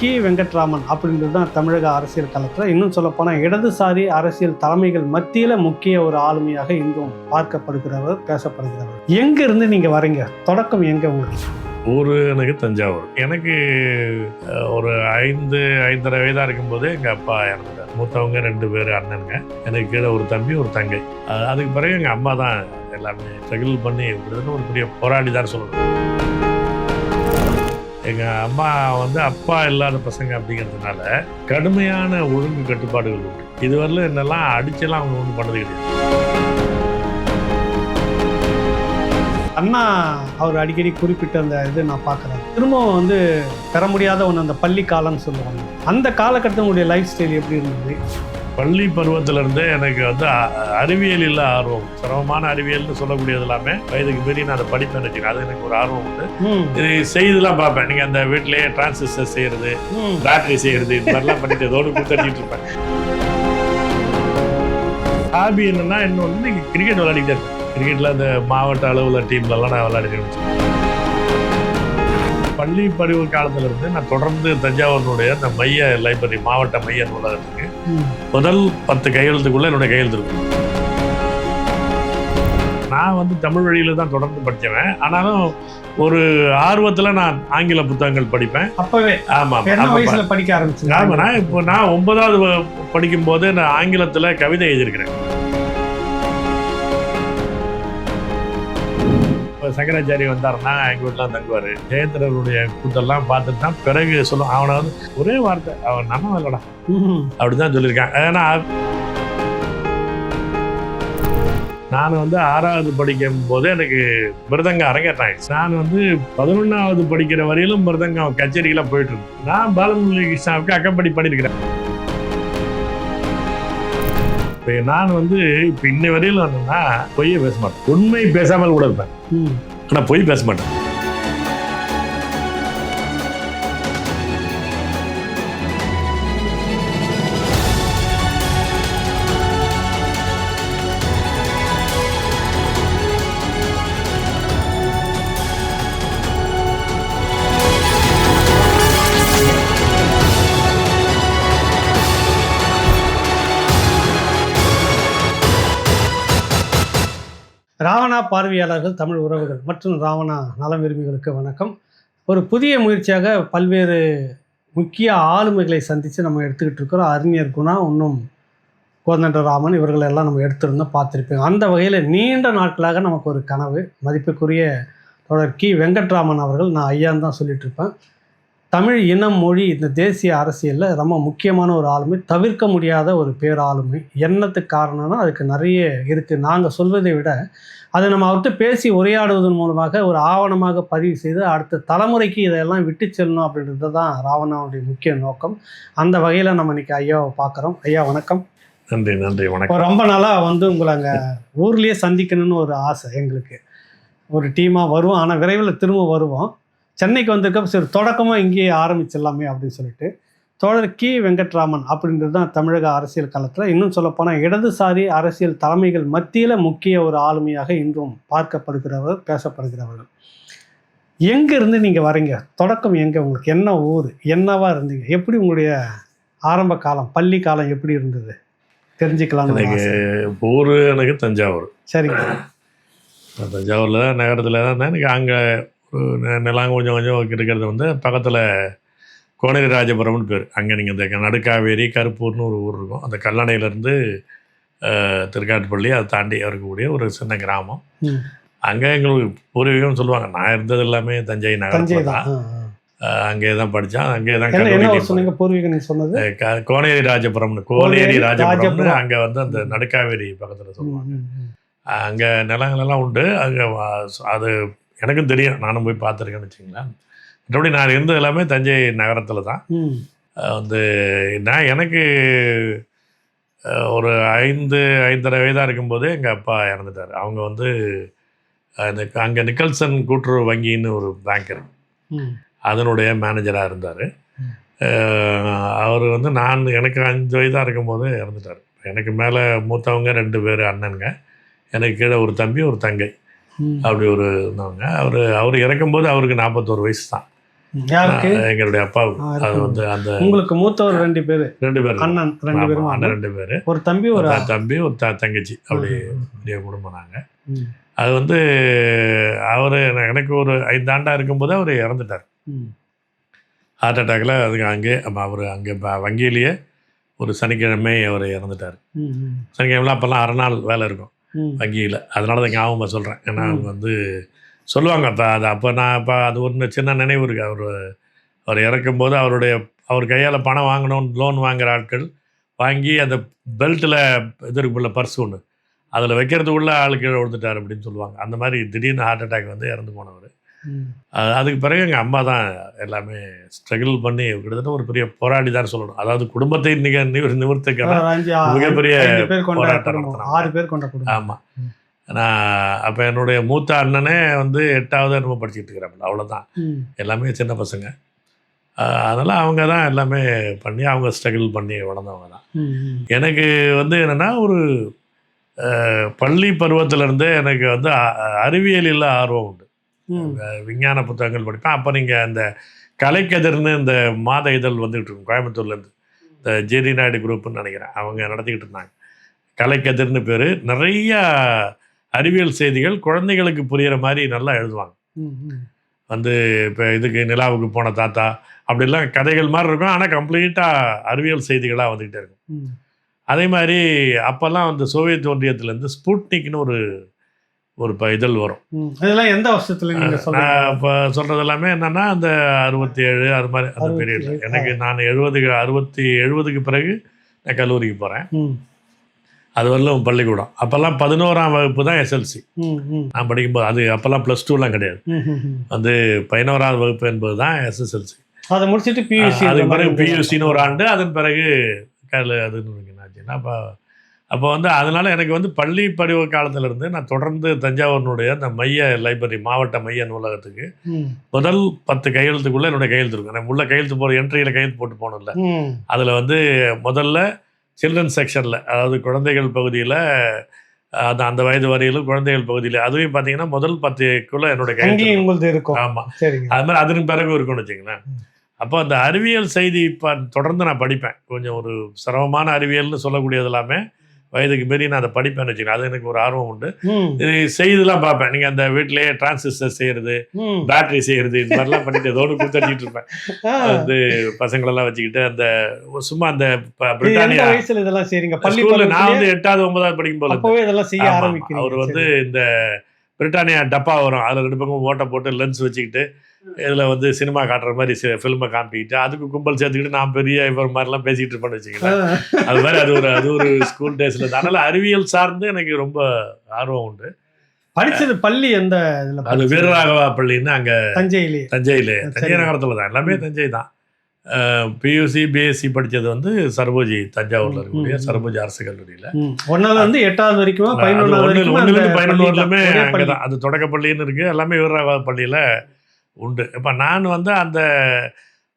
கி வெங்கட்ராமன் அப்படின்றது தான் தமிழக அரசியல் களத்தில். இன்னும் சொல்லப்போனால் இடதுசாரி அரசியல் தலைமைகள் மத்தியில் முக்கிய ஒரு ஆளுமையாக இன்றும் பார்க்கப்படுகிறவர் பேசப்படுகிறவர். எங்கேருந்து நீங்கள் வரீங்க? தொடக்கம் எங்கே உங்களுக்கு? ஊர் எனக்கு தஞ்சாவூர். எனக்கு ஒரு ஐந்து ஐந்தரை வயதாக இருக்கும்போது எங்கள் அப்பா இறந்துட்டார். மூத்தவங்க ரெண்டு பேர் அண்ணனுங்க. எனக்கு கீழே ஒரு தம்பி ஒரு தங்கை. அதுக்கு பிறகு எங்கள் அம்மா தான் எல்லாமே ஸ்ட்ரகிள் பண்ணி இப்படின்னு ஒரு பெரிய போராடி தான் சொல்லணும். எங்கள் அம்மா வந்து அப்பா இல்லாத பசங்க அப்படிங்கிறதுனால கடுமையான ஒழுங்கு கட்டுப்பாடுகள் உண்டு. இதுவரையிலும் என்னெல்லாம் அடிச்செல்லாம் அவங்க ஒன்றும் பண்ணது கிடையாது. அண்ணா அவர் அடிக்கடி குறிப்பிட்ட அந்த இது நான் பார்க்குறேன். திரும்பவும் வந்து பெற முடியாத ஒன்று அந்த பள்ளி காலம்னு சொல்லுவாங்க. அந்த காலகட்டத்தினுடைய லைஃப் ஸ்டைல் எப்படி இருந்தது? பள்ளி பருவத்திலிருந்தே எனக்கு வந்து அறிவியலில் ஆர்வம். சிரமமான அறிவியல்னு சொல்லக்கூடியது எல்லாமே வயதுக்கு மீறி நான் அதை படிப்பேன் வச்சுக்கேன் அது எனக்கு ஒரு ஆர்வம் உண்டு. இது செய்துலாம் பார்ப்பேன். நீங்கள் அந்த வீட்டிலேயே டிரான்சிஸ்டர் செய்கிறது பேட்டரி செய்கிறது இது மாதிரிலாம் பண்ணிட்டு ஏதோடு குத்தடிச்சிட்டு இருப்பேன். ஹாபி என்னன்னா இன்னொன்று நீங்கள் கிரிக்கெட் விளையாடிக்கிட்டே இருப்பேன் கிரிக்கெட்டில் அந்த மாவட்ட அளவில் டீம்லலாம் நான் விளையாடிட்டு பள்ளி பருவ காலத்துல இருந்து நான் தொடர்ந்து தஞ்சாவூரினுடைய அந்த மைய லைப்ரரி மாவட்ட மைய நூலகத்துக்கு முதல் பத்து கையெழுத்துக்குள்ள என்னுடைய கையெழுத்து இருக்கும் நான் வந்து தமிழ் வழியில தான் தொடர்ந்து படித்தவன் ஆனாலும் ஒரு ஆர்வத்தில் நான் ஆங்கில புத்தகங்கள் படிப்பேன். அப்பவே ஆமாம் வயசுல படிக்க ஆரம்பிச்சீங்க ஆமா நான் இப்போ நான் ஒன்பதாவது படிக்கும்போது நான் ஆங்கிலத்தில் கவிதை எழுதியிருக்கிறேன். சங்கராச்சாரி வந்தாருன்னா எங்கள் வீட்டில் தங்குவார். ஜெயந்திரனுடைய கூத்தெல்லாம் பார்த்துட்டு தான் பிறகு சொல்லுவான் அவனை வந்து ஒரே வார்த்தை அவன் நம்ம இல்லைடா ம் அப்படிதான் சொல்லியிருக்காங்க. ஏன்னா நான் வந்து ஆறாவது படிக்கும் போது எனக்கு மிருதங்க அரங்கேற்றாங்க நான் வந்து பதினொன்றாவது படிக்கிற வரையிலும் மிருதங்கம் கச்சேரிக்கெல்லாம் போயிட்டு இருந்தேன். நான் பாலமுரளி கிருஷ்ணாவுக்கு அக்கப்படி பண்ணியிருக்கிறேன். இப்போ நான் வந்து இப்போ இன்னை வரையிலும் என்னன்னா பொய்யே பேச மாட்டேன். உண்மை பேசாமல் கூட இருப்பேன். ஆனால் பொய் பேச மாட்டேன். பார்வையாளர்கள் தமிழ் உறவுகள் மற்றும் ராவணா நலம் விரும்பிகளுக்கு வணக்கம். ஒரு புதிய முயற்சியாக பல்வேறு முக்கிய ஆளுமைகளை சந்தித்து நம்ம எடுத்துக்கிட்டு இருக்கிறோம். அறிஞர் குணா இன்னும் கோதண்டராமன் இவர்களை எல்லாம் நம்ம எடுத்திருந்தோம் பார்த்துருப்பேன் அந்த வகையில் நீண்ட நாட்களாக நமக்கு ஒரு கனவு மதிப்புக்குரிய தொடர் கி. வெங்கட்ராமன் அவர்கள் நான் ஐயான்னு தான் சொல்லிட்டு இருப்பேன். தமிழ் இனம் மொழி இந்த தேசிய அரசியலில் ரொம்ப முக்கியமான ஒரு ஆளுமை. தவிர்க்க முடியாத ஒரு பேராளுமை. என்னத்துக்கு காரணம்னா அதுக்கு நிறைய இருக்குது நாங்கள் சொல்வதை விட அதை நம்ம அவர்கிட்ட பேசி உரையாடுவதன் மூலமாக ஒரு ஆவணமாக பதிவு செய்து அடுத்த தலைமுறைக்கு இதெல்லாம் விட்டு செல்லணும் அப்படின்றது தான் ராவணாவுடைய முக்கிய நோக்கம். அந்த வகையில் நம்ம இன்னைக்கு ஐயாவை பார்க்குறோம். ஐயா வணக்கம். நன்றி நன்றி வணக்கம். ரொம்ப நாளாக வந்து உங்களை அங்கே ஊர்லேயே சந்திக்கணும்னு ஒரு ஆசை எங்களுக்கு. ஒரு டீமாக வருவோம். ஆனால் விரைவில் திரும்ப வருவோம். சென்னைக்கு வந்திருக்க சரி தொடக்கமாக இங்கேயே ஆரம்பிச்சிடலாமே அப்படின்னு சொல்லிட்டு தோழர் கி வெங்கட்ராமன் அப்படின்றது தான் தமிழக அரசியல் களத்தில். இன்னும் சொல்லப்போனால் இடதுசாரி அரசியல் தலைமைகள் மத்தியில் முக்கிய ஒரு ஆளுமையாக இன்றும் பார்க்கப்படுகிறவர் பேசப்படுகிறவர்கள் எங்கேருந்து நீங்கள் வரீங்க? தொடக்கம் எங்கே? உங்களுக்கு என்ன ஊர்? என்னவா இருந்தீங்க? எப்படி உங்களுடைய ஆரம்ப காலம் பள்ளி காலம் எப்படி இருந்தது? தெரிஞ்சுக்கலாம்னு ஒரு எனக்கு. ஊர் எனக்கு தஞ்சாவூர். சரிங்க. தஞ்சாவூரில் தான் நகரத்தில் தான் எனக்கு அங்கே நிலம் கொஞ்சம் கொஞ்சம் இருக்கிறது வந்து பக்கத்தில் கோனேரி ராஜபுரம்னு பேர். அங்கே நீங்கள் இந்த நடுக்காவேரி கருப்பூர்னு ஒரு ஊர் இருக்கும். அந்த கல்லணையிலேருந்து திருக்காட்டுப்பள்ளி அதை தாண்டி இருக்கக்கூடிய ஒரு சின்ன கிராமம். அங்கே எங்களுக்கு பூர்வீகம் சொல்லுவாங்க. நான் இருந்தது எல்லாமே தஞ்சை நகரத்தில் தான். அங்கே தான் படித்தேன் அங்கே தான் சொன்னீங்க பூர்வீகம் சொன்னது? கோனேரி ராஜபுரம்னு கோனேரி ராஜபுரம்னு ராஜபுரம். அங்கே வந்து அந்த நடுக்காவேரி பக்கத்தில் சொல்லுவாங்க. அங்கே நிலங்களெல்லாம் உண்டு. அங்கே அது எனக்கும் தெரியும் நானும் போய் பார்த்துருக்கேன்னு வச்சுங்களேன் மற்றபடி நான் இருந்தது எல்லாமே தஞ்சை நகரத்தில் தான். வந்து நான் எனக்கு ஒரு ஐந்து ஐந்தரை வயதாக இருக்கும்போது எங்கள் அப்பா இறந்துட்டார். அவங்க வந்து அந்த அங்கே நிக்கல்சன் கூட்டுறவு வங்கின்னு ஒரு பேங்க் இருக்கு. அதனுடைய மேனேஜராக இருந்தார். அவர் வந்து நான் எனக்கு அஞ்சு வயதாக இருக்கும்போது இறந்துட்டார். எனக்கு மேலே மூத்தவங்க ரெண்டு பேர் அண்ணனுங்க. எனக்கு கீழே ஒரு தம்பி ஒரு தங்கை. அப்படி ஒரு இருந்தவங்க. அவர் அவர் இறக்கும்போது அவருக்கு நாற்பத்தோரு வயசு தான் எங்களுடைய அப்பாவுக்கு. அது. வந்து அந்த உங்களுக்கு மூத்தவர் ரெண்டு பேரு? ரெண்டு பேர். அண்ணன் ரெண்டு பேரும்? அண்ணன். ரெண்டு பேர். ஒரு தம்பி ஒரு தம்பி ஒரு த தங்கச்சி. அப்படி பெரிய குடும்பம் நாங்கள் அது வந்து அவர் எனக்கு ஒரு ஐந்து ஆண்டா இருக்கும்போது அவர் இறந்துட்டார். ஹார்ட் அட்டாக்ல அதுக்கு அங்கே அவர் அங்கே வங்கியிலேயே ஒரு சனிக்கிழமை அவர் இறந்துட்டார். ம், ம், சனிக்கிழமை அப்போல்லாம் அரை நாள் வேலை இருக்கும். வங்கியில். அதனால தான் ஞாபகமாக சொல்கிறேன் ஏன்னா அவங்க வந்து சொல்லுவாங்க. அப்போ அது அப்போ நான் இப்போ அது ஒரு சின்ன நினைவு இருக்குது அவர் அவர் இறக்கும்போது அவருடைய அவர் கையால் பணம் வாங்கணும் லோன் வாங்குற ஆட்கள் வாங்கி அந்த பெல்ட்டில் இது இருக்குள்ள பர்ஸ் ஒன்று அதில் வைக்கிறதுக்குள்ள ஆள் கீழே விழுந்துட்டார் அப்படின்னு சொல்லுவாங்க. அந்த மாதிரி திடீர்னு ஹார்ட் அட்டாக் வந்து இறந்து போனவர். அதுக்கு பிறகு எங்கள் அம்மா தான் எல்லாமே ஸ்ட்ரகிள் பண்ணி கிட்டத்தட்ட ஒரு பெரிய போராடி தான் சொல்லணும். அதாவது குடும்பத்தை நிக நிவர் நிவர்த்திக்கிற ஒரு அஞ்சு ஆ- மிகப்பெரிய போராட்டம். ஆறு பேர் கொண்ட குடும்பம். ஆமாம். நான் அப்போ என்னுடைய மூத்த அண்ணனே வந்து எட்டாவது என்னமோ படிச்சுட்டு இருக்கிறாப்புல அவ்வளோதான் எல்லாமே சின்ன பசங்க. அதனால் அவங்க தான் எல்லாமே பண்ணி அவங்க ஸ்ட்ரகிள் பண்ணி வளர்ந்தவங்க தான். எனக்கு வந்து என்னென்னா ஒரு பள்ளி பருவத்திலேருந்தே எனக்கு வந்து அறிவியலில் ஆர்வம் உண்டு. அஹ், விஞ்ஞான புத்தகங்கள் படிப்பேன். அப்போ நீங்கள் அந்த கலைக்கதிர்னு இந்த மாத இதழ் வந்துகிட்டு இருக்கும் கோயம்புத்தூர்லேருந்து. இந்த ஜெரி நாயுடு குரூப்னு நினைக்கிறேன். அவங்க நடத்திக்கிட்டு இருந்தாங்க. கலைக்கதிர்னு பேர். நிறையா அறிவியல் செய்திகள் குழந்தைகளுக்கு புரிகிற மாதிரி நல்லா எழுதுவாங்க. வந்து இப்போ இதுக்கு நிலாவுக்கு போன தாத்தா அப்படிலாம் கதைகள் மாதிரி இருக்கும். ஆனால் கம்ப்ளீட்டாக அறிவியல் செய்திகளாக வந்துக்கிட்டே இருக்கும். அதே மாதிரி அப்போல்லாம் வந்து சோவியத் ஒன்றியத்துலேருந்து ஸ்புட்னிக்னு ஒரு ஒரு ப இதழ் வரும். இதெல்லாம் எந்த வருஷத்துல நான் இப்போ சொல்கிறது எல்லாமே என்னென்னா அந்த அறுபத்தி ஏழு அது மாதிரி அந்த பீரியடில். எனக்கு நான் எழுபதுக்கு அறுபத்தி எழுபதுக்கு பிறகு நான் கல்லூரிக்கு போகிறேன் அது வரலும் பள்ளிக்கூடம். அப்போல்லாம் பதினோராம் வகுப்பு தான் எஸ்எல்சி நான் படிக்கும்போது அது அப்போல்லாம் ப்ளஸ் டூலாம் கிடையாது. வந்து பதினோராவது வகுப்பு என்பது தான் எஸ்எஸ்எல்சி அதை முடிச்சிட்டு பியூசி அதுக்கு பிறகு பியூசின்னு ஒரு ஆண்டு அதன் பிறகு கல் அதுன்னு என்னாச்சுன்னா அப்போ அப்போ வந்து அதனால எனக்கு வந்து பள்ளி பருவ காலத்துல இருந்து நான் தொடர்ந்து தஞ்சாவூரினுடைய அந்த மைய லைப்ரரி மாவட்ட மைய நூலகத்துக்கு முதல் பத்து கையெழுத்துக்குள்ள என்னுடைய கையெழுத்து இருக்கும். நான் உள்ள கையெழுத்து போகிற என்ட்ரியில் கையெழுத்து போட்டு போகணும்ல. அதில் வந்து முதல்ல சில்ட்ரன் செக்ஷனில் அதாவது குழந்தைகள் பகுதியில் அந்த அந்த வயது வரையிலும் குழந்தைகள் பகுதியில் அதுவும் பார்த்தீங்கன்னா முதல் பத்துக்குள்ளே என்னோட அங்கேயும் கையெழுத்து உங்களுது இருக்கும். ஆமாம் அது மாதிரி அதன் பிறகு இருக்கும்னு வச்சுங்களேன். அப்போ அந்த அறிவியல் செய்தி இப்போ தொடர்ந்து நான் படிப்பேன். கொஞ்சம் ஒரு சிரமமான அறிவியல்னு சொல்லக்கூடியது எல்லாமே வயதுக்கு மீறி நான் அதை படிப்பேன்னு வச்சுக்கேன் அது எனக்கு ஒரு ஆர்வம் உண்டு. இது செய்திலாம் பார்ப்பேன். நீங்கள் அந்த வீட்டிலேயே டிரான்சிஸ்டர் செய்கிறது ம். பேட்டரி செய்கிறது இது மாதிரிலாம் பண்ணிட்டு ஏதோ ஒன்று கொடுத்துட்டு இருப்பேன். வந்து பசங்களெல்லாம் வச்சுக்கிட்டு அந்த சும்மா அந்த பிரிட்டானியா வயசுல இதெல்லாம் செய்றீங்க? பள்ளி ஸ்கூல்ல நான் வந்து எட்டாவது ஒன்பதாவது படிக்கும் போது இதெல்லாம் செய்ய. ஆரம்பிக்கிறீங்க. அவர் வந்து இந்த பிரிட்டானியா டப்பா வரும். அதில் ரெண்டு பக்கம் ஓட்டை போட்டு லென்ஸ் வச்சுக்கிட்டு இதில் வந்து சினிமா காட்டுற மாதிரி ஃபில்மை காமிக்கிட்டு அதுக்கு கும்பல் சேர்த்துக்கிட்டு நான் பெரிய இவர் மாதிரிலாம் பேசிக்கிட்டு இருப்பேன்னு சரி. வச்சுக்கலாம் அது மாதிரி அது ஒரு அது ஒரு ஸ்கூல் டேஸில் அதனால் அறிவியல் சார்ந்து எனக்கு ரொம்ப ஆர்வம் உண்டு படிச்சது பள்ளி எந்த இதுல அது? வீரராகவா பள்ளின்னு அங்கே தஞ்சையிலே தஞ்சையில் தஞ்சை. நகரத்தில் தான் எல்லாமே தஞ்சை தான் பியூசி பிஎஸ்சி படித்தது வந்து சரபோஜி தஞ்சாவூரில் இருக்கக்கூடிய. சரபோஜி அரசு கல்லூரியில் ம். ஒன்னாவது வந்து எட்டாவது வரைக்கும் பதினொன்று பள்ளி தான். வரலுமே அங்கே. தான் அது தொடக்கப்பள்ளின்னு இருக்கு எல்லாமே வீரராகவா பள்ளியில் உண்டு. இப்போ நான் வந்து அந்த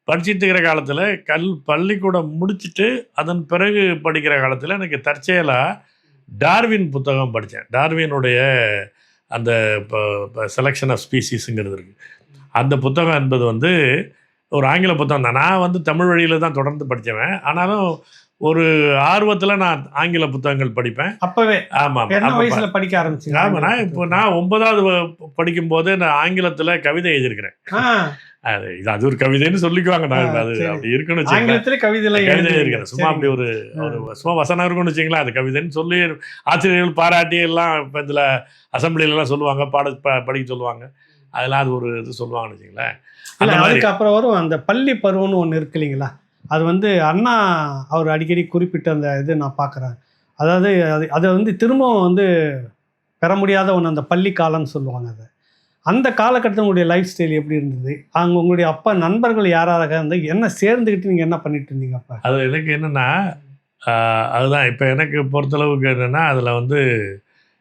படிச்சுட்டு இருக்கிற காலத்தில் கல் பள்ளிக்கூடம் முடிச்சிட்டு அதன் பிறகு படிக்கிற காலத்தில் எனக்கு தற்செயலாக டார்வின் புத்தகம் படித்தேன் டார்வினுடைய அந்த இப்போ செலெக்ஷன் ஆஃப் ஸ்பீசிஸுங்கிறது இருக்குது அந்த புத்தகம் என்பது வந்து ஒரு ஆங்கில புத்தகம் தான். நான் வந்து தமிழ் வழியில் தான் தொடர்ந்து படித்தவன் ஆனாலும் ஒரு ஆர்வத்தில் நான் ஆங்கில புத்தகங்கள் படிப்பேன். அப்பவே. ஆமாம் வயசுல படிக்க ஆரம்பிச்சீங்க? ஆமா நான் இப்போ நான் ஒன்பதாவது படிக்கும்போது நான் ஆங்கிலத்துல கவிதை எழுதியிருக்கிறேன். அது இது அது ஒரு கவிதைன்னு சொல்லிக்குவாங்க. நான் அது. அப்படி இருக்குன்னு. ஆங்கிலத்திலே கவிதை எல்லாம் கவிதை. எழுதியிருக்கிறேன். சும்மா அப்படி ஒரு ஒரு சும்மா வசனம் இருக்கும்னு வச்சுங்களேன் அது கவிதைன்னு சொல்லி ஆசிரியர்கள் பாராட்டி எல்லாம் இப்போ இதில் அசம்பிளிலலாம் சொல்லுவாங்க. பாட படிக்க சொல்லுவாங்க. அதெல்லாம் அது ஒரு இது சொல்லுவாங்கன்னு வச்சுங்களேன் அதுக்கு அப்புறம் வரும் அந்த பள்ளி பருவம்னு ஒன்று இருக்கு இல்லைங்களா? அது வந்து அண்ணா அவர் அடிக்கடி குறிப்பிட்ட அந்த இது நான் பார்க்குறேன். அதாவது அது அதை வந்து திரும்பவும் வந்து பெற முடியாத ஒன்று அந்த பள்ளி காலம்னு சொல்லுவாங்க அதை. அந்த காலகட்டத்தில் உங்களுடைய லைஃப் ஸ்டைல் எப்படி இருந்தது? அங்கே உங்களுடைய அப்பா நண்பர்கள் யாராக இருந்தால் என்ன சேர்ந்துக்கிட்டு நீங்கள் என்ன பண்ணிட்டு இருந்தீங்க அப்பா? அது எனக்கு என்னென்னா அதுதான். இப்போ எனக்கு பொறுத்தளவுக்கு என்னென்னா அதில் வந்து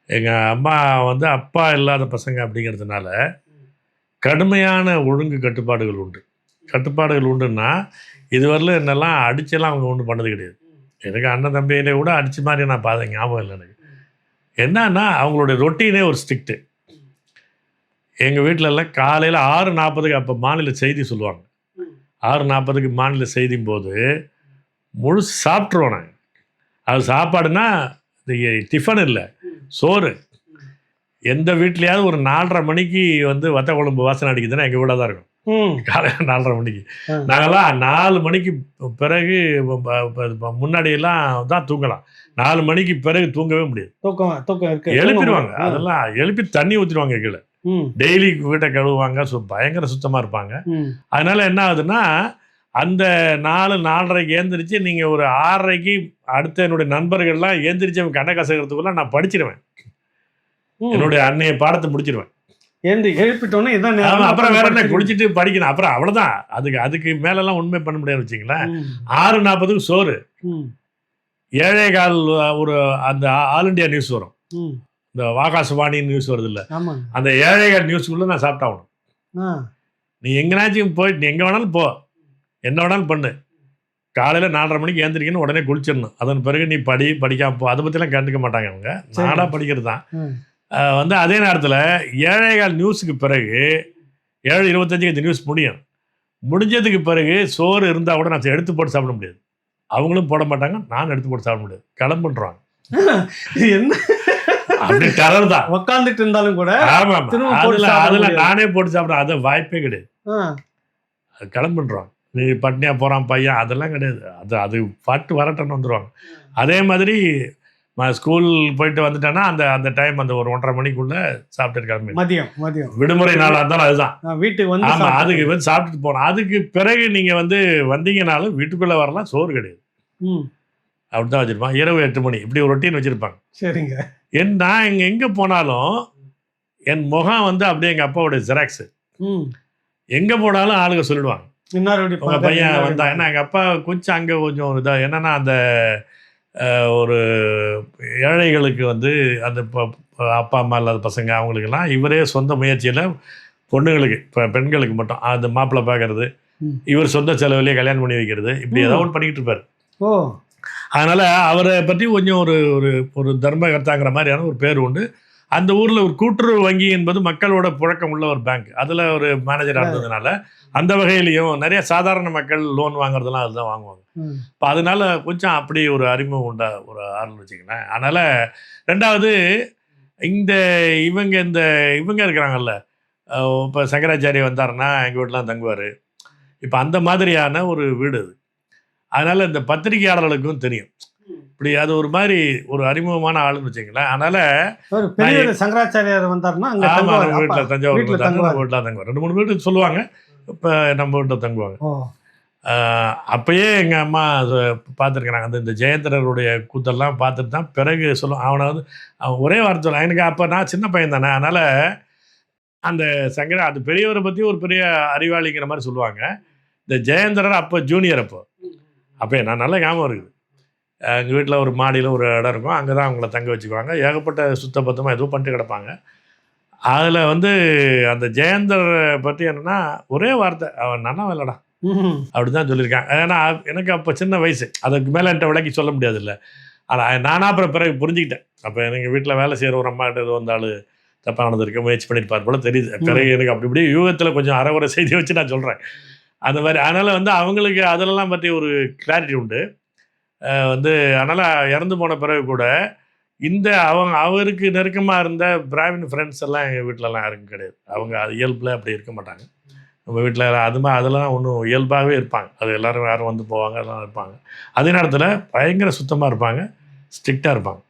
எங்கள் அம்மா வந்து அப்பா இல்லாத பசங்க அப்படிங்கிறதுனால கடுமையான ஒழுங்கு கட்டுப்பாடுகள் உண்டு. கட்டுப்பாடுகள் உண்டுன்னா இதுவரையிலும் என்னெல்லாம் அடிச்செல்லாம் அவங்க ஒன்றும் பண்ணது கிடையாது. எனக்கு அண்ணன் தம்பியிலே கூட அடிச்ச மாதிரி நான் பார்த்தேன் ஞாபகம் இல்லை எனக்கு. என்னன்னா அவங்களுடைய ரொட்டீனே ஒரு ஸ்ட்ரிக்ட்டு எங்கள் வீட்டில எல்லாம் காலையில் ஆறு நாற்பதுக்கு அப்போ மாநில செய்தி சொல்லுவாங்க. ஆறு நாற்பதுக்கு மாநில செய்தியும் போது முழு சாப்பிட்ருவோம் நாங்கள் அது சாப்பாடுனா இது டிஃபன் இல்லை சோறு. எந்த வீட்லையாவது ஒரு நாலரை மணிக்கு வந்து வத்த குழம்பு வாசனை அடிக்குதுன்னா எங்கள் வீடாக தான் இருக்கும். காலையில் நாலரை மணிக்கு. நாங்கள்லாம் நாலு மணிக்கு பிறகு முன்னாடியெல்லாம் தான் தூங்கலாம். நாலு மணிக்கு பிறகு தூங்கவே முடியாது. தூக்கம் தூக்கம் எழுப்பிடுவாங்க. அதெல்லாம் எழுப்பி தண்ணி ஊற்றிடுவாங்க கீழே. டெய்லி வீட்டை கழுவுவாங்க. சு பயங்கர சுத்தமாக இருப்பாங்க. அதனால என்ன ஆகுதுன்னா அந்த நாலு நாலரைக்கு ஏந்திரிச்சு நீங்கள் ஒரு ஆறரைக்கு அடுத்த என்னுடைய நண்பர்கள்லாம் ஏந்திரிச்சு கண்ணை கசக்கிறதுக்குள்ள நான் படிச்சிருவேன். என்னுடைய அன்னைய பாடத்தை முடிச்சிருவேன். எழுந்து எழுப்பிட்டோன்னே இதான் அப்புறம் வேற என்ன? குளிச்சுட்டு படிக்கணும். அப்புறம் அவ்வளவுதான். அதுக்கு அதுக்கு மேலெல்லாம் உண்மை பண்ண முடியாது வச்சுங்களேன் ஆறு நாற்பதுக்கு சோறு. ஏழே கால் ஒரு அந்த ஆல் இண்டியா நியூஸ் வரும். இந்த ஆகாசவாணி நியூஸ் வருது இல்ல? அந்த ஏழே கால் நியூஸ்க்குள்ள நான் சாப்பிட்டாகணும். நீ எங்கனாச்சும் போயிட்டு நீ எங்கே வேணாலும் போ. என்ன வேணாலும் பண்ணு. காலையில் நாலரை மணிக்கு ஏந்திரிக்கணும் உடனே குளிச்சிடணும். அதன் பிறகு நீ படி படிக்காம போ. அதை பற்றிலாம் கண்டுக்க மாட்டாங்க அவங்க. நாடாக படிக்கிறது தான் வந்து அதே நேரத்தில் ஏழைகால் நியூஸுக்கு பிறகு ஏழு இருபத்தஞ்சுக்கு இந்த நியூஸ் முடியும். முடிஞ்சதுக்கு பிறகு சோறு இருந்தால் கூட நான் எடுத்து போட்டு சாப்பிட முடியாது. அவங்களும் போட மாட்டாங்க நான் எடுத்து போட்டு சாப்பிட முடியாது. கிளம்புன்றாங்க. என்ன? அப்படி டரர் தான். உக்காந்துட்டு இருந்தாலும் கூட ஆமா அதுல. நானே போட்டு சாப்பிட அது வாய்ப்பே கிடையாது. அது கிளம்புன்றோம் நீ பட்னியா போறான் பையன் அதெல்லாம் கிடையாது. அது அது பாட்டு வரட்டும்னு வந்துருவாங்க. அதே மாதிரி ஸ்கூல் போயிட்டு வந்துட்டேன்னா அந்த அந்த டைம் அந்த ஒரு ஒன்றரை மணிக்குள்ள சாப்பிட்டு கிளம்பி மதியம் மதியம். விடுமுறை நாளா இருந்தாலும் அதுதான். வீட்டுக்கு வந்து ஆமா சாப்பிட்டு- அதுக்கு வந்து சாப்பிட்டுட்டு போனோம் அதுக்கு பிறகு நீங்க வந்து வந்தீங்கனாலும் வீட்டுக்குள்ள வரலாம் சோறு கிடையாது. ம். அப்படிதான் வச்சிருப்பான். இரவு எட்டு மணி. இப்படி ஒரு ரொட்டீன் வச்சிருப்பாங்க. சரிங்க. என் நான் இங்க எங்க போனாலும் என் முகம் வந்து அப்படியே எங்க அப்பாவுடைய ஜெராக்ஸ் ம். எங்க போனாலும் ஆளுங்க சொல்லிடுவாங்க. இன்னார் பையன் இன்னார் வந்தா. எப்படி ஏன்னா எங்க அப்பா கொஞ்சம் அங்க கொஞ்சம் இதா. என்னன்னா அந்த ஒரு ஏழைகளுக்கு வந்து அந்த அப்பா அம்மா இல்லாத பசங்க அவங்களுக்கெல்லாம் இவரே சொந்த முயற்சியில பொண்ணுங்களுக்கு இப்போ பெண்களுக்கு மட்டும் அந்த மாப்பிள்ளை பார்க்கறது. இவர் சொந்த செலவுலயே கல்யாணம் பண்ணி வைக்கிறது இப்படி. ஏதோ ஒன்று பண்ணிக்கிட்டு இருப்பாரு ஓ அதனால அவரை பற்றி கொஞ்சம் ஒரு ஒரு ஒரு தர்மகர்த்தாங்கிற மாதிரியான ஒரு பேர் உண்டு அந்த ஊர்ல ஒரு கூட்டுறவு வங்கி என்பது மக்களோட புழக்கம் உள்ள ஒரு பேங்க் அதுல ஒரு மேனேஜராக இருந்ததுனால அந்த வகையிலையும் நிறைய சாதாரண மக்கள் லோன் வாங்குறதெல்லாம் அதுதான் வாங்குவாங்க. இப்போ அதனால கொஞ்சம் அப்படி ஒரு அறிமுகம் உண்டா ஒரு ஆர்வம் வச்சுக்கங்களேன். அதனால ரெண்டாவது இந்த இவங்க இந்த இவங்க இருக்கிறாங்கல்ல இப்போ சங்கராச்சாரிய வந்தாருன்னா எங்கள் வீட்டிலாம் தங்குவார். இப்போ அந்த மாதிரியான ஒரு வீடு அது. அதனால இந்த பத்திரிகையாளர்களுக்கும் தெரியும். இப்படி அது ஒரு மாதிரி ஒரு அறிமுகமான ஆளுன்னு வச்சுங்களேன் அதனால சங்கராச்சாரியார் வந்தாருன்னா அங்க ஆமா நம்ம. வீட்டில் தஞ்சாவூர் வீட்டுல. நம்ம தங்குவார். ரெண்டு மூணு வீட்டு சொல்லுவாங்க. இப்போ நம்ம வீட்டில் தங்குவாங்க. அப்பயே எங்கள் அம்மா பார்த்துருக்குறாங்க. அந்த இந்த ஜெயந்திரருடைய கூத்தெல்லாம் பார்த்துட்டு தான் பிறகு சொல்லுவோம் அவனை வந்து அவன் ஒரே வார்த்தை சொல்லுவான் எனக்கு அப்போ நான் சின்ன பையன் தானே அதனால் அந்த சங்கர அது பெரியவரை பற்றி ஒரு பெரிய அறிவாளிங்கிற மாதிரி சொல்லுவாங்க. இந்த ஜெயந்திரர் அப்போ ஜூனியர் அப்போ. அப்போ நான் நல்ல ஞாபகம் இருக்குது. எங்கள் வீட்டில் ஒரு மாடியில் ஒரு இடம் இருக்கும். அங்கே தான் அவங்கள தங்க வச்சுக்குவாங்க. ஏகப்பட்ட சுத்தபத்தமாக எதுவும் பண்ணிட்டு கிடப்பாங்க. அதில் வந்து அந்த ஜெயந்தரை பற்றி என்னன்னா ஒரே வார்த்தை. அவன் நல்லா இல்லடா. ம் அப்படிதான் சொல்லியிருக்காங்க. ஏன்னா எனக்கு அப்போ சின்ன வயசு. அதுக்கு மேலே என்கிட்ட விளக்கி சொல்ல முடியாது இல்லை ஆனால் நானா அப்புறம் பிறகு புரிஞ்சுக்கிட்டேன். அப்போ எனக்கு வீட்டில் வேலை செய்கிற ஒரு அம்மாட்ட ஏதோ வந்த ஆள் தப்பானது இருக்க முயற்சி பண்ணியிருப்பார் போல தெரியுது. பிறகு எனக்கு அப்படி இப்படி யூகத்தில் கொஞ்சம் அறகுறை செய்தி வச்சு நான் சொல்கிறேன் அந்த மாதிரி. அதனால் வந்து அவங்களுக்கு அதிலெல்லாம் பற்றி ஒரு கிளாரிட்டி உண்டு. வந்து அதனால் இறந்து போன பிறகு கூட இந்த அவங்க அவருக்கு நெருக்கமாக இருந்த பிராமின் ஃப்ரெண்ட்ஸ் எல்லாம் எங்கள் வீட்டிலலாம் யாருக்கும் கிடையாது. அவங்க அது இயல்பில் அப்படி இருக்க மாட்டாங்க. நம்ம வீட்டில் அதுமா அதெல்லாம் ஒன்றும் இயல்பாகவே இருப்பாங்க. அது எல்லாரும் யாரும் வந்து போவாங்க அதெல்லாம் இருப்பாங்க. அதே நேரத்தில் பயங்கர சுத்தமாக இருப்பாங்க ஸ்ட்ரிக்டாக இருப்பாங்க.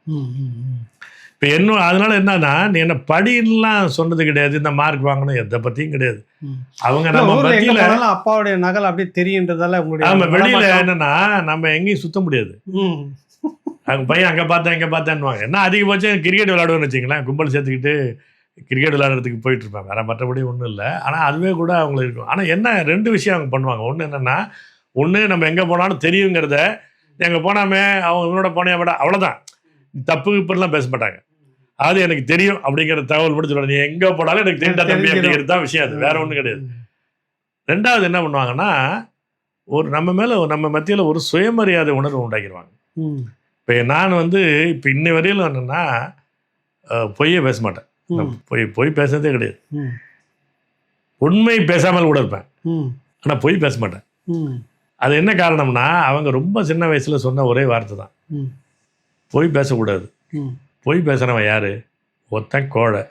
இப்போ என்ன அதனால என்னன்னா நீ என்ன படின்லாம் சொன்னது கிடையாது இந்த மார்க் வாங்கணும் எதை பற்றியும் கிடையாது. அவங்க நம்ம போனாலும் அப்பாவுடைய நகல் அப்படியே தெரியுன்றதால உங்களுடைய ஆமாம் வெளியில். என்னன்னா நம்ம எங்கேயும் சுத்த முடியாது. அவங்க பையன் அங்கே பார்த்தேன் இங்கே பார்த்தேன்னுவாங்க. என்ன அதிகபட்சம் கிரிக்கெட் விளையாடுவேன்னு வச்சுங்களேன் கும்பல் சேர்த்துக்கிட்டு கிரிக்கெட் விளையாடுறதுக்கு போயிட்டு இருப்பாங்க. வேற மற்றபடி ஒன்றும் இல்லை. ஆனால் அதுவே கூட அவங்களுக்கு இருக்கும். ஆனால் என்ன ரெண்டு விஷயம் அவங்க பண்ணுவாங்க. ஒன்று என்னென்னா ஒன்று நம்ம எங்கே போனாலும் தெரியுங்கிறத எங்கே போனாமே அவங்க இவனோட போனே விட அவ்வளோதான் தப்பு இப்படிலாம் பேச மாட்டாங்க. அது எனக்கு தெரியும் அப்படிங்கிற தகவல் மட்டும் சொல்லுவாங்க நீ எங்கே போனாலும் எனக்கு தெரிஞ்ச தம்பி. அப்படிங்கிறது தான் விஷயம் அது. வேற ஒன்றும் கிடையாது. ரெண்டாவது என்ன பண்ணுவாங்கன்னா ஒரு நம்ம மேலே நம்ம மத்தியில் ஒரு சுயமரியாதை உணர்வு உண்டாக்கிடுவாங்க. இப்போ நான் வந்து இப்போ இன்னை வரையிலும் என்னென்னா பொய்யே பேச மாட்டேன். பொய் பொய் பேசுறதே கிடையாது. உண்மை பேசாமல் கூட இருப்பேன். ஆனால் பொய் பேச மாட்டேன். அது என்ன காரணம்னா அவங்க ரொம்ப சின்ன வயசில் சொன்ன ஒரே வார்த்தை தான். பொய் பேசக்கூடாது. பொய் பேசுகிறவன் யார்? ஒருத்தன் கோழை.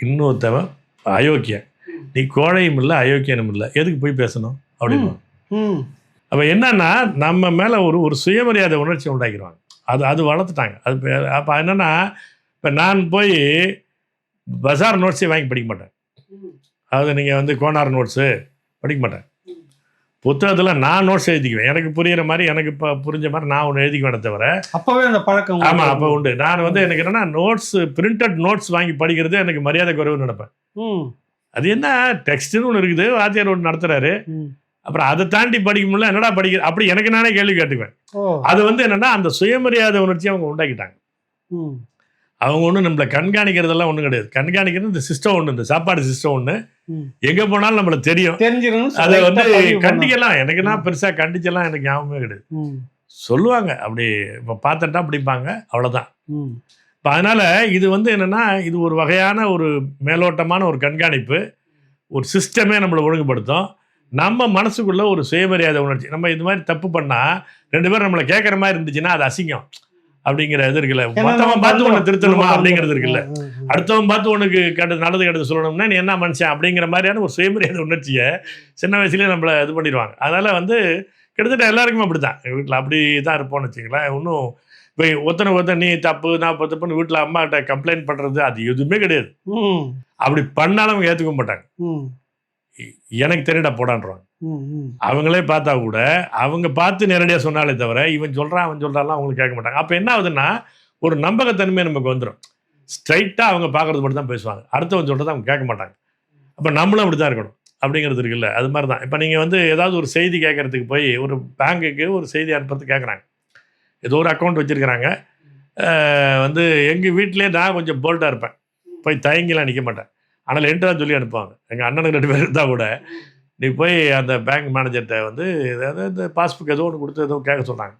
இன்னொருத்தவன் அயோக்கியன். நீ கோழையும் இல்லை அயோக்கியனும் இல்லை. எதுக்கு போய் பேசணும்? அப்படின்னு. அப்போ என்னன்னா நம்ம மேலே ஒரு ஒரு சுயமரியாதை உணர்ச்சி உண்டாக்கிடுவாங்க. அது அது வளர்த்துட்டாங்க. அது அப்போ என்னன்னா இப்போ நான் போய் பஜார் நோட்ஸே வாங்கி படிக்க மாட்டேன். அதாவது நீங்கள் வந்து கோனார் நோட்ஸு படிக்க மாட்டேன். புத்தகத்தில் நான் நோட்ஸ் எழுதிக்குவேன். எனக்கு புரியிற மாதிரி எனக்கு இப்போ புரிஞ்ச மாதிரி நான் ஒன்று எழுதிக்குவேனே தவிர. அப்பவே அந்த பழக்கம் ஆமாம் அப்போ உண்டு. நான் வந்து எனக்கு என்னன்னா நோட்ஸ் பிரிண்டட் நோட்ஸ் வாங்கி படிக்கிறது எனக்கு மரியாதை குறைவுன்னு நினைப்பேன். அது என்ன? டெக்ஸ்ட்னு ஒன்று இருக்குது வாத்தியார் ஒன்று நடத்துறாரு. ம். அப்புறம் அதை தாண்டி படிக்க முடியல என்னடா படிக்கிற? அப்படி எனக்கு நானே கேள்வி கேட்டுக்குவேன். அது வந்து என்னன்னா அந்த சுயமரியாதை உணர்ச்சி அவங்க உண்டாக்கிட்டாங்க. அவங்க ஒன்றும் நம்மளை கண்காணிக்கிறதெல்லாம் ஒன்றும் கிடையாது. கண்காணிக்கிறது இந்த சிஸ்டம் ஒன்று இந்த சாப்பாடு சிஸ்டம் ஒன்று. எங்கே போனாலும் நம்மளுக்கு தெரியும். அதை வந்து. கண்டிக்கலாம். எனக்குன்னா பெருசாக கண்டிச்செல்லாம் எனக்கு ஞாபகமே கிடையாது. சொல்லுவாங்க. அப்படி இப்போ பார்த்துட்டா அப்படிம்பாங்க அவ்வளோதான் இப்போ அதனால் இது வந்து என்னென்னா இது ஒரு வகையான ஒரு மேலோட்டமான ஒரு கண்காணிப்பு. ஒரு சிஸ்டமே நம்மளை ஒழுங்குபடுத்தும். நம்ம மனசுக்குள்ள ஒரு சுயமரியாதை உணர்ச்சி. நம்ம இது மாதிரி தப்பு பண்ணால் ரெண்டு பேரும் நம்மளை கேட்குற மாதிரி இருந்துச்சுன்னா அது அசிங்கம். அப்படிங்கிற இது இருக்குல்ல. மற்றவன் பார்த்து உன்னை. திருத்தணுமா அப்படிங்கிறது இருக்குல்ல. அடுத்தவன் பார்த்து உனக்கு கெட்டது நல்லது கெட்டது சொல்லணும்னா நீ என்ன மனுஷன் அப்படிங்கிற மாதிரியான ஒரு சுயமரியாதை உணர்ச்சியை சின்ன வயசுலேயே நம்மளை இது பண்ணிடுவாங்க. அதனால் வந்து கிட்டத்தட்ட எல்லாருக்குமே அப்படி தான் வீட்டில் அப்படி தான் இருப்போம்னு வச்சுங்களேன் இன்னும் இப்போ ஒருத்தனை ஒருத்தன் நீ தப்பு நான் தப்புன்னு வீட்டில் அம்மாகிட்ட கம்ப்ளைண்ட் பண்ணுறது அது எதுவுமே கிடையாது. அப்படி பண்ணாலும் அவங்க ஏற்றுக்க மாட்டாங்க. எனக்கு தெரியுடா போடான்றாங்க அவங்களே பார்த்தா கூட அவங்க பார்த்து நேரடியாக சொன்னாலே தவிர இவன் சொல்கிறான் அவன் சொல்கிறான்லாம் அவங்களுக்கு கேட்க மாட்டாங்க. அப்போ என்ன ஆகுதுன்னா ஒரு நம்பகத்தன்மை நமக்கு வந்துடும் ஸ்ட்ரைட்டாக அவங்க பார்க்குறது மட்டும் தான் பேசுவாங்க. அடுத்தவன் சொல்கிறத அவங்க கேட்க மாட்டாங்க. அப்போ நம்மளும் அப்படி தான் இருக்கணும். அப்படிங்கிறது இருக்குல்ல அது மாதிரி தான். இப்போ நீங்கள் வந்து ஏதாவது ஒரு செய்தி கேட்கறதுக்கு போய் ஒரு பேங்குக்கு ஒரு செய்தி அனுப்புறதுக்கு கேட்குறாங்க. ஏதோ ஒரு அக்கௌண்ட் வச்சுருக்கிறாங்க. வந்து எங்கள் வீட்டிலே நான் கொஞ்சம் போல்ட்டாக இருப்பேன். போய் தயங்கிலாம் நிற்க மாட்டேன். ஆனால் என்கிட்ட தான் சொல்லி அனுப்புவாங்க. எங்கள் அண்ணனுக்கு ரெண்டு பேர் இருந்தால் கூட. நீ போய் அந்த பேங்க் மேனேஜர்கிட்ட வந்து ஏதாவது இந்த பாஸ்புக் ஏதோ ஒன்று கொடுத்து ஏதோ கேட்க சொல்கிறாங்க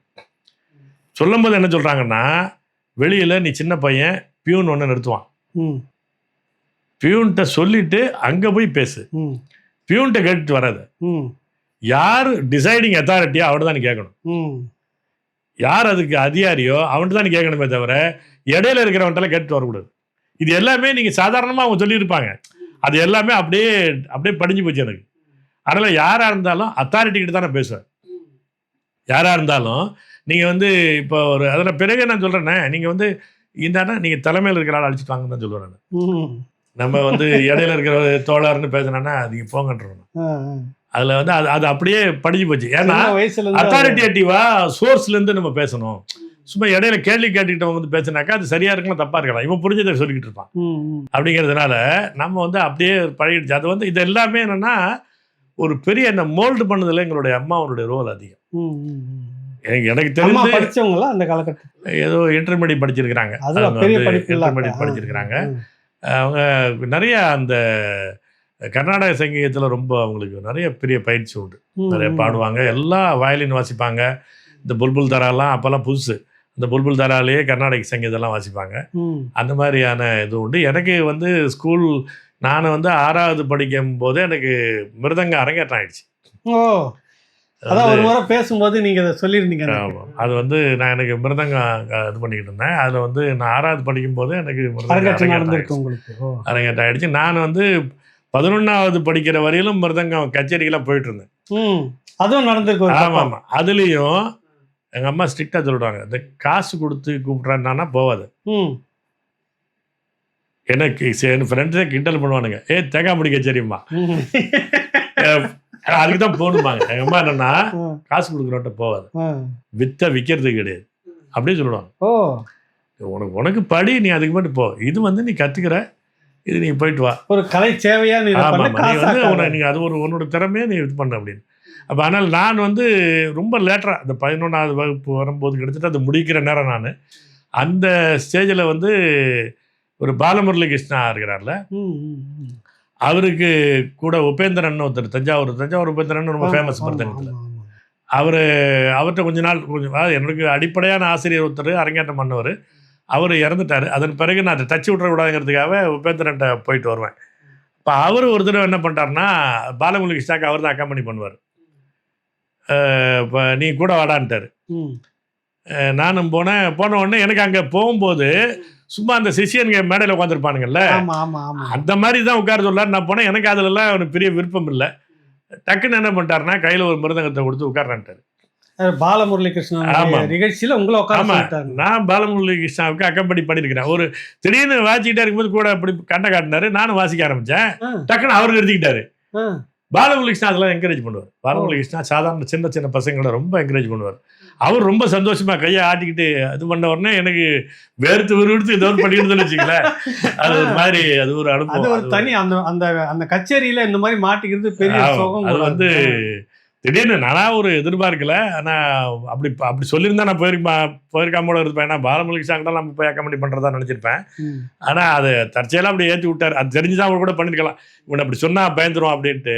சொல்லும்போது என்ன சொல்கிறாங்கன்னா வெளியில் நீ சின்ன பையன் பியூன் ஒன்று நிறுத்துவான். பியூன்கிட்ட சொல்லிட்டு அங்கே போய் பேசு. ம். பியூன்கிட்ட கேட்டுட்டு வராது. ம். யார் டிசைடிங் அத்தாரிட்டியோ அவன்கிட்ட தான் கேட்கணும். ம். யார் அதுக்கு அதிகாரியோ அவன்கிட்ட தான் கேட்கணுமே தவிர இடையில இருக்கிறவன்ட்டெல்லாம் கேட்டுட்டு வரக்கூடாது. இது எல்லாமே நீங்கள் சாதாரணமாக அவங்க சொல்லியிருப்பாங்க. அது எல்லாமே அப்படியே அப்படியே படிஞ்சு போச்சு எனக்கு. அதனால் யாராக இருந்தாலும் அத்தாரிட்டி கிட்ட தான் நான் பேசுவேன். யாராக இருந்தாலும் நீங்கள் வந்து இப்போ ஒரு அதில் பிறகு நான் சொல்கிறேன்னே நீங்கள் வந்து இந்தாண்டா நீங்கள் தலைமையில் இருக்கிற ஆள் அழிச்சிட்டு வாங்கன்னு தான் சொல்லுவேன் நான். நம்ம வந்து இடையில இருக்கிற தோழர்னு பேசுனேன்னா நீங்கள் போங்கன்றோம். அதில் வந்து அது அது அப்படியே படிஞ்சு போச்சு. ஏன்னா சின்ன வயசுல இருந்து அத்தாரிட்டேட்டிவா சோர்ஸ்லேருந்து நம்ம பேசணும். சும்மா இடையில கேள்வி கேட்டுக்கிட்டவங்க வந்து பேசினாக்கா அது சரியா இருக்கலாம் தப்பா இருக்கலாம். இவன் புரிஞ்சதை சொல்லிக்கிட்டு இருப்பான். அப்படிங்கிறதுனால நம்ம வந்து அப்படியே பழகிடுச்சு. அது வந்து இது எல்லாமே என்னன்னா ஒரு பெரிய என்ன மோல்டு பண்ணதுல எங்களுடைய அம்மாவுடைய ரோல் அதிகம். எனக்கு எனக்கு தெரிஞ்சு படிச்சவங்களா அந்த காலகட்டத்தில்? ஏதோ இன்டர்மீடியட் படிச்சிருக்கிறாங்க. இன்டர்மீடியட் படிச்சிருக்கிறாங்க. அவங்க நிறைய அந்த கர்நாடக சங்கீதத்தில் ரொம்ப அவங்களுக்கு நிறைய பெரிய பயிற்சி உண்டு. நிறைய பாடுவாங்க. எல்லாம் வயலின் வாசிப்பாங்க. இந்த புல்புல் தராலாம் அப்போல்லாம் புதுசு. இந்த புல்புல் தராலேயே கர்நாடக சங்கீதம்லாம் வாசிப்பாங்க. அந்த மாதிரியான இது உண்டு. எனக்கு வந்து ஸ்கூல் நான் வந்து ஆறாவது படிக்கும் போது எனக்கு மிருதங்க அரங்கேற்றம் ஆயிடுச்சு. ஓ. அதான் ஒரு முறை பேசும்போது நீங்க அதை சொல்லியிருந்தீங்க. ஆமாம். அது வந்து நான் எனக்கு மிருதங்கம் இது பண்ணிக்கிட்டு இருந்தேன். அதில் வந்து நான் ஆறாவது படிக்கும் போது எனக்கு அரங்கேற்றம். உங்களுக்கு. அரங்கேற்றம் ஆயிடுச்சு. நான் வந்து பதினொன்றாவது படிக்கிற வரையிலும் மிருதங்கம் கச்சேரிக்கெல்லாம் போயிட்டு இருந்தேன். அதுவும் நடந்திருக்கு ஒரு ஆமாம். ஆமாம். அதுலேயும் எங்கள் அம்மா ஸ்ட்ரிக்டாக சொல்லிடுவாங்க இந்த காசு கொடுத்து கூப்பிட்றான்னா போவாது. எனக்கு என் ஃப்ரெண்ட்ஸே கிண்டல் பண்ணுவானுங்க. ஏ தேங்காய் கச்சேரிம்மா. ம். அதுக்கு தான் போகணுமாங்க எங்கள் அம்மா என்னன்னா காசு கொடுக்குறவன்ட்ட போவாது. வித்த விற்கிறது கிடையாது. அப்படியே சொல்லுவாங்க. ஓ. உனக்கு உனக்கு படி நீ அதுக்கு மட்டும் போ. இது வந்து நீ கற்றுக்கிற இது நீ போயிட்டு வா. ஒரு கலை சேவையா நீ வந்து காசாக்காத. உன நீ அது ஒரு உன்னோட திறமையை நீ இது பண்ண அப்படின்னு. அப்போ ஆனால் நான் வந்து ரொம்ப லேட்டராக அந்த பதினொன்றாவது வகுப்பு வரும்போது கிட்டத்தட்ட அது முடிக்கிற நேரம் நான் அந்த ஸ்டேஜில் வந்து ஒரு பாலமுரளி கிருஷ்ணா இருக்கிறார்ல. அவருக்கு கூட உபேந்திரன் ஒருத்தர் தஞ்சாவூர் தஞ்சாவூர் உபேந்திரன் ரொம்ப ஃபேமஸ் ஆமா. அவர் அவர்கிட்ட கொஞ்ச நாள் கொஞ்சம் எனக்கு அடிப்படையான ஆசிரியர் ஒருத்தர் அரங்கேற்றம் பண்ணவர். அவர் இறந்துட்டார். அதன் பிறகு நான் அதை டச் விட்டுறக்கூடாதுங்கிறதுக்காக உபேந்திரன்ட்ட போயிட்டு வருவேன். இப்போ அவர் ஒரு தடவை என்ன பண்ணிட்டாருன்னா பாலமுருகி கிருஷ்ணாக்கு அவர் தான் அக்காம்பனி பண்ணுவார். நீ கூட வாடான்ட்டார். நானும் போனேன். போன உடனே எனக்கு அங்கே போகும்போது சும்மா அந்த சிஷியனுங்க மேடையில் உட்காந்துருப்பானுங்கல்ல அந்த மாதிரி தான் உட்கார சொல்லார் நான் போனேன். எனக்கு அதுலலாம் ஒரு பெரிய விருப்பம் இல்லை. டக்குன்னு என்ன பண்ணிட்டாருன்னா கையில் ஒரு மிருதங்கத்தை கொடுத்து உட்கார்றான்ட்டார். அது பாலமுரளி கிருஷ்ணன் ஆமா. நிகழ்ச்சியில உங்களை உட்கார நான் பாலமுரளி கிருஷ்ணாவுக்கு அக்கம்படி பண்ணியிருக்கிறேன். ஒரு திடீர்னு வாசிக்கிட்டே இருக்கும்போது கூட அப்படி கண்ணை காட்டினாரு. நானும் வாசிக்க ஆரம்பித்தேன் டக்குன்னு அவர் நிறுத்திக்கிட்டாரு. ஆ. பாலமுரளி கிருஷ்ணா அதெல்லாம் என்கரேஜ் பண்ணுவார். பாலமுரளி கிருஷ்ணா சாதாரண சின்ன சின்ன பசங்களை ரொம்ப என்கரேஜ் பண்ணுவார். அவர் ரொம்ப சந்தோஷமா கையை ஆட்டிக்கிட்டு இது பண்ண உடனே எனக்கு வேர்த்து விறுவிறுத்து ஏதோ பண்ணிட்டு வச்சுங்களேன் அது ஒரு மாதிரி அது ஒரு அது அனுபவம் தனி அந்த அந்த அந்த கச்சேரியில இந்த மாதிரி மாட்டிக்கிறது பெரிய அது. வந்து திடீர்னு நானா ஒரு எதிர்பார்க்கல. ஆனா அப்படி அப்படி சொல்லியிருந்தா நான் போயிருப்பா போயிருக்காம கூட இருப்பேன். ஏன்னா பாலமுருகி கிருஷ்ணா நம்ம போய் அக்கம்படி பண்றதா நினைச்சிருப்பேன். ஆனா அது தற்செயலாக அப்படி ஏற்றி விட்டார். அது தெரிஞ்சுதான் அவர் கூட பண்ணிருக்கலாம். இவன் அப்படி சொன்னா பயந்துரும் அப்படின்ட்டு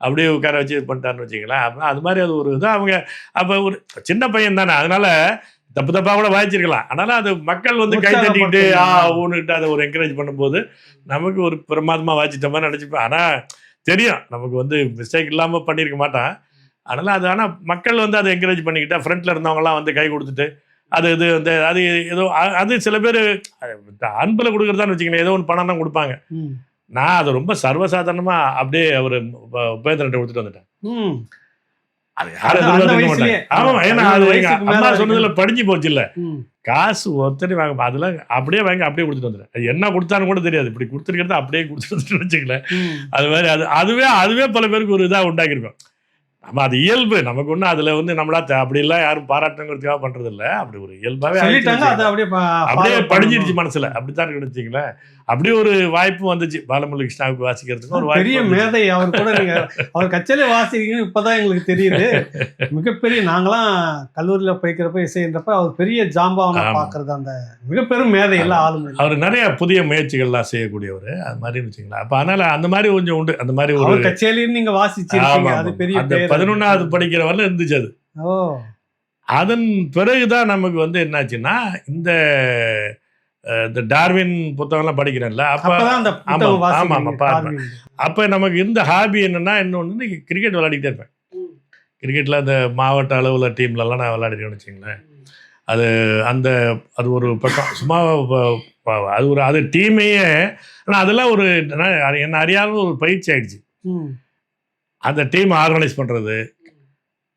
அப்படியே உட்கார வச்சு இது பண்ணிட்டாருன்னு வச்சுங்களேன் அப்ப அது மாதிரி அது ஒரு இது. அவங்க அப்போ ஒரு சின்ன பையன் தானே. அதனால தப்பு தப்பா கூட வாய்ச்சிருக்கலாம் அதனால அது மக்கள் வந்து கை தட்டிக்கிட்டு ஆ. ஊனுக்கிட்டு அதை ஒரு என்கரேஜ் பண்ணும்போது நமக்கு ஒரு பிரமாதமா வாய்ச்சிட்ட மாதிரி நினச்சிப்பேன். ஆனா தெரியும். நமக்கு வந்து மிஸ்டேக் இல்லாம பண்ணியிருக்க மாட்டான். அதனால அது ஆனா மக்கள் வந்து அதை என்கரேஜ் பண்ணிக்கிட்டா ஃப்ரண்ட்ல இருந்தவங்கலாம் வந்து கை கொடுத்துட்டு அது இது வந்து அது ஏதோ அது சில பேர் அன்பில் கொடுக்குறதான்னு வச்சுக்கணும் ஏதோ ஒன்று பணம் தான் கொடுப்பாங்க. நான் அது ரொம்ப சர்வசாதாரணமா அப்படியே அவர் உபேந்திரன் கொடுத்துட்டு வந்துட்டேன். அது யாரும் அந்த எதிர்பார்த்திருக்க வயசுலயே? மாட்டாங்க. ஆமா ஏன்னா அது அம்மா. சொன்னதுல படிஞ்சு போச்சு இல்ல. காசு ஒத்தனை வாங்க அதெல்லாம் அப்படியே வாங்கி அப்படியே கொடுத்துட்டு வந்துட்டேன் அது என்ன கொடுத்தான்னு கூட தெரியாது இப்படி கொடுத்துருக்கிறத அப்படியே கொடுத்துட்டு வந்துட்டு வச்சுக்கல. அது மாதிரி அது அதுவே அதுவே பல பேருக்கு ஒரு இதாக உண்டாக்கியிருக்கோம் நம்ம அது இயல்பு. நமக்கு ஒன்றும் அதில் வந்து நம்மளா த- அப்படிலாம் யாரும் பாராட்டுங்கிறதுக்காக பண்றது இல்ல அப்படி ஒரு இயல்பாகவே அதை அப்படியே படிஞ்சிருச்சு. மனசுல. அப்படித்தான் கிடைச்சிங்களேன் அப்படி ஒரு வாய்ப்பு வந்துச்சு. பாலமுரளி கிருஷ்ணாவுக்கு வாசிக்கிறதுக்கு ஒரு பெரிய. மேதை அவர் கூட நீங்க அவர் கச்சேரி வாசிக்கிறீங்கன்னு இப்பதான் எங்களுக்கு தெரியுது. மிகப்பெரிய நாங்களாம் கல்லூரியில படிக்கிறப்ப இசைன்றப்ப அவர் பெரிய ஜாம்பாவனா. பாக்குறது அந்த மிகப்பெரும் மேதை எல்லா ஆளுமே. அவர் நிறைய புதிய முயற்சிகள்லாம் செய்யக்கூடியவர். அது மாதிரி வச்சுங்களேன். அப்ப அதனால அந்த மாதிரி கொஞ்சம் உண்டு. அந்த மாதிரி ஒரு கச்சேரின்னு நீங்க வாசிச்சிருக்கீங்க அது. பெரிய அந்த பதினொன்னாவது படிக்கிற வரல இருந்துச்சு அது. ஓ. அதன் பிறகுதான் நமக்கு வந்து என்னாச்சுன்னா இந்த இந்த டார்வின் புத்தகம்லாம் படிக்கிறேன்ல அப்ப அப்பதான் அந்த புத்தகம் ஆமா, ஆமா, வாசிக்கிறீங்க, பாருங்க. டார்வின். அப்ப நமக்கு இருந்த ஹாபி என்னன்னா இன்னொன்று கிரிக்கெட் விளையாடிக்கிட்டே இருப்பேன் ம். கிரிக்கெட்ல அந்த மாவட்ட அளவில் டீம்லலாம் நான் விளையாடிருக்கேன்னு வச்சுங்களேன் அது அந்த அது ஒரு பக்கம் சும்மா அது ஒரு அது டீமையே ஆனால் அதெல்லாம் ஒரு என்ன அறியாத ஒரு பயிற்சி ஆயிடுச்சு. அந்த டீம் ஆர்கனைஸ் பண்ணுறது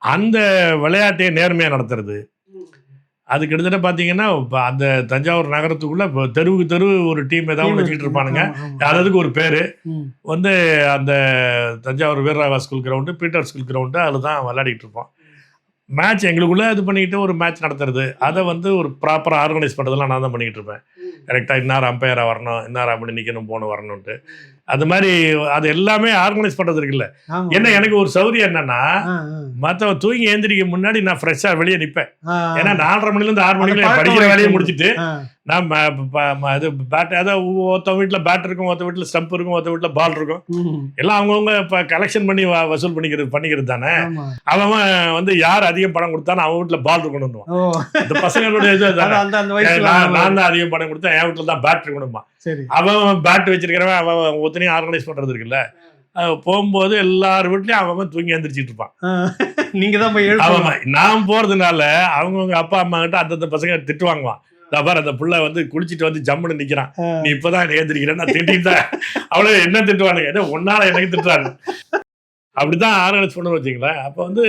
அந்த விளையாட்டையே நேர்மையாக நடத்துறது அது கிட்டத்தட்ட பார்த்தீங்கன்னா இப்போ அந்த தஞ்சாவூர் நகரத்துக்குள்ள இப்போ தெருவுக்கு தெரு ஒரு டீம் ஏதாவது வச்சுக்கிட்டு இருப்பானுங்க. அதுக்கு ஒரு பேர். வந்து அந்த Thanjavur Veeraraghava school ground Peter school ground அதில் தான் விளையாடிட்டு இருப்போம் மேட்ச் எங்களுக்குள்ளே இது பண்ணிக்கிட்டு ஒரு மேட்ச் நடத்துறது அதை வந்து ஒரு ப்ராப்பராக ஆர்கனைஸ் பண்ணுறதெல்லாம் நான் தான் பண்ணிக்கிட்டு இருப்பேன் கரெக்டாக இன்னார் அம்பையராக வரணும் இன்னார் அப்படி நிற்கணும் போகணும் வரணுன்ட்டு அது மாதிரி அது எல்லாமே ஆர்கனைஸ் பண்ணுறது இருக்குல்ல. என்ன எனக்கு ஒரு சௌரியம் என்னன்னா. மற்றவன் தூங்கி ஏந்திரிக்க முன்னாடி நான் ஃப்ரெஷ்ஷாக வெளியே நிற்பேன் ஏன்னா நாலரை மணிலேருந்து ஆறு பழக்கம் படிக்கிற வேலையை. முடிச்சிட்டு. நான் இது பேட் அதாவது ஒருத்த வீட்டில் பேட் இருக்கும் ஒருத்த வீட்டில் ஸ்டம்ப் இருக்கும் ஒருத்த வீட்டில் பால் இருக்கும். எல்லாம் அவங்கவுங்க இப்போ கலெக்ஷன் பண்ணி வசூல் பண்ணிக்கிறது பண்ணிக்கிறது தானே. அவன் வந்து யார் அதிகம் பணம் கொடுத்தானோ அவன் வீட்டில் பால் இருக்கணும்னுவான். ஓ. இந்த பசங்களுடைய இது அது நான் தான் அதிகம் பணம் கொடுத்தேன் என் வீட்டில் தான் பேட் இருக்கணுமா அவன் பேட் வச்சிருக்கிறவன் அவன் ஒத்தனையும் ஆர்கனைஸ் பண்ணுறது இருக்குல்ல? அது போகும்போது எல்லார் வீட்லயும் அவன் தூங்கி எந்திரிச்சிட்டு இருப்பான். நீங்க தான் போய் நான் போறதுனால அவங்கவுங்க அப்பா அம்மா கிட்ட அந்தந்த பசங்க திட்டு வாங்குவான். பாரு அந்த புள்ள வந்து குளிச்சிட்டு வந்து ஜம்முன்னு நிக்கிறான். நீ இப்பதான் ஏந்திரிக்கிறேன் நான் திட்டிட்டு தான். அவளை என்ன திட்டுவானுங்க? ஏதோ ஒன்னால எனக்கு திட்டுறாங்க. அப்படிதான் ஆர்கனைஸ் பண்ணு வச்சுங்களேன் அப்போ வந்து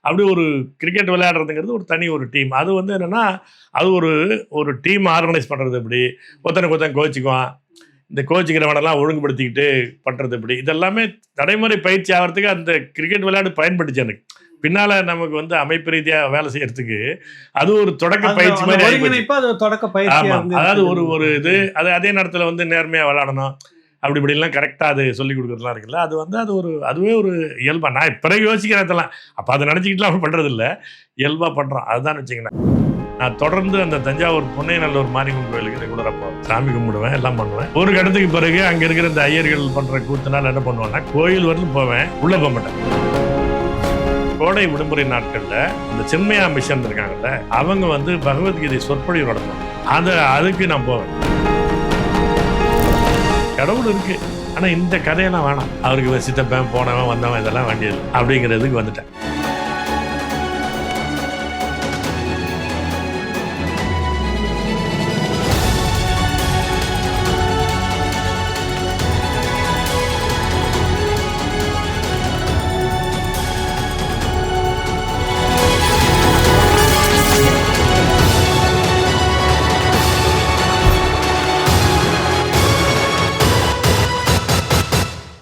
அப்படி ஒரு கிரிக்கெட் விளையாடுறதுங்கிறது ஒரு தனி ஒரு டீம் அது வந்து என்னன்னா அது ஒரு ஒரு டீம் ஆர்கனைஸ் பண்றது எப்படி? ஒருத்தனுக்கு ஒருத்தன் கோச்சிக்குவான். இந்த கோச்சிக்கிறவனெல்லாம் ஒழுங்குபடுத்திக்கிட்டு பண்றது எப்படி? இதெல்லாமே நடைமுறை பயிற்சி ஆகிறதுக்கு அந்த கிரிக்கெட் விளையாட்டு பயன்பட்டுச்சு எனக்கு. பின்னால நமக்கு வந்து அமைப்பு ரீதியா வேலை செய்யறதுக்கு அது ஒரு தொடக்க பயிற்சி மாதிரி தொடக்க இருந்து அதாவது ஒரு ஒரு இது அது அதே நேரத்துல வந்து நேர்மையா விளையாடணும். அப்படி இப்படிலாம் கரெக்டாக அது சொல்லி கொடுக்குறதுலாம் இருக்குல்ல. அது வந்து அது ஒரு அதுவே ஒரு இயல்பா. நான் இப்போ யோசிக்கிறேன் இதெல்லாம். அப்போ அதை நினச்சிக்கிட்டுலாம் பண்ணுறது இல்லை இயல்பாக பண்ணுறோம் அதுதான் வச்சுக்கணும் நான் தொடர்ந்து அந்த தஞ்சாவூர் பொன்னைநல்லூர் மாரியம்மன் கோயிலுக்கு ரெகுலராக போவேன் சாமி கும்பிடுவேன் எல்லாம் பண்ணுவேன். ஒரு கடத்துக்கு பிறகு அங்கே இருக்கிற இந்த ஐயர்கள் பண்ணுற கூத்துனால என்ன பண்ணுவேன்னா கோயில் வரலும் போவேன். உள்ளே போக மாட்டேன். கோடை விடுமுறை நாட்களில் இந்த சின்மயா மிஷன் இருக்காங்கல்ல அவங்க வந்து பகவத்கீதை சொற்பொழிவு நடத்தும் அந்த அதுக்கு நான் போவேன். கடவுள் இருக்கு. ஆனால் இந்த கதையெல்லாம் வேணாம். அவருக்கு சித்தப்பேன் போனவன் வந்தவன் இதெல்லாம் வேண்டியது அப்படிங்கிறதுக்கு வந்துட்டேன்.